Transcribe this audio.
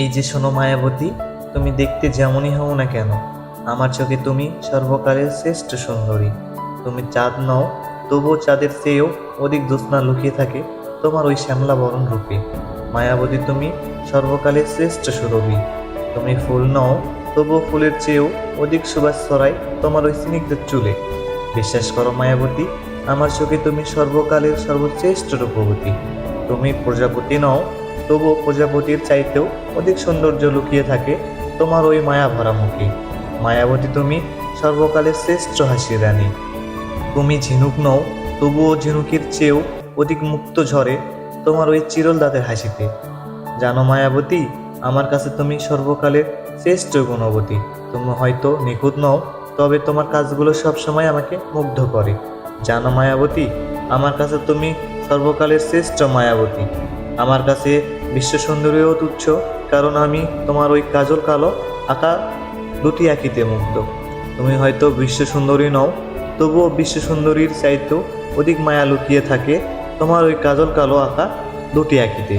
এই যে শোনো মায়াবতী, তুমি দেখতে যেমনই হও না কেন, আমার চোখে তুমি সর্বকালের শ্রেষ্ঠ সুন্দরী। তুমি চাঁদ নও, তবুও চাঁদের চেয়েও অধিক জ্যোৎস্না লুকিয়ে থাকে তোমার ওই শ্যামলা বরণ রূপে। মায়াবতী, তুমি সর্বকালের শ্রেষ্ঠ সুরভি। তুমি ফুল নও, তবুও ফুলের চেয়েও অধিক সুবাস ছড়ায় তোমার ওই স্নিগ্ধ চুলে। বিশ্বাস করো মায়াবতী, আমার চোখে তুমি সর্বকালের সর্বশ্রেষ্ঠ রূপবতী। তুমি প্রজাপতি নও তবুও প্রজাপতির চাইতেও অধিক সৌন্দর্য লুকিয়ে থাকে তোমার ওই মায়া ভরা মুখে মায়াবতী তুমি সর্বকালের শ্রেষ্ঠ হাসি রানী। তুমি ঝিনুক নও, তবুও ঝিনুকের চেয়েও অধিক মুক্ত ঝরে তোমার ওই চিরল দাঁতের হাসিতে। জানো মায়াবতী, আমার কাছে তুমি সর্বকালের শ্রেষ্ঠ গুণবতী। তুমি হয়তো নিখুঁত নও, তবে তোমার কাজগুলো সবসময় আমাকে মুগ্ধ করে। জানো মায়াবতী, আমার কাছে তুমি সর্বকালের শ্রেষ্ঠ মায়াবতী। আমার কাছে বিশ্ব সুন্দরীও তুচ্ছ, কারণ আমি তোমার ওই কাজল কালো আঁকা দুটি আঁকিতে মুক্ত তুমি হয়তো বিশ্ব সুন্দরী নও, তবুও বিশ্ব সুন্দরীর চাইতেও অধিক মায়া লুকিয়ে থাকে তোমার ওই কাজল কালো আঁকা দুটি আঁকিতে।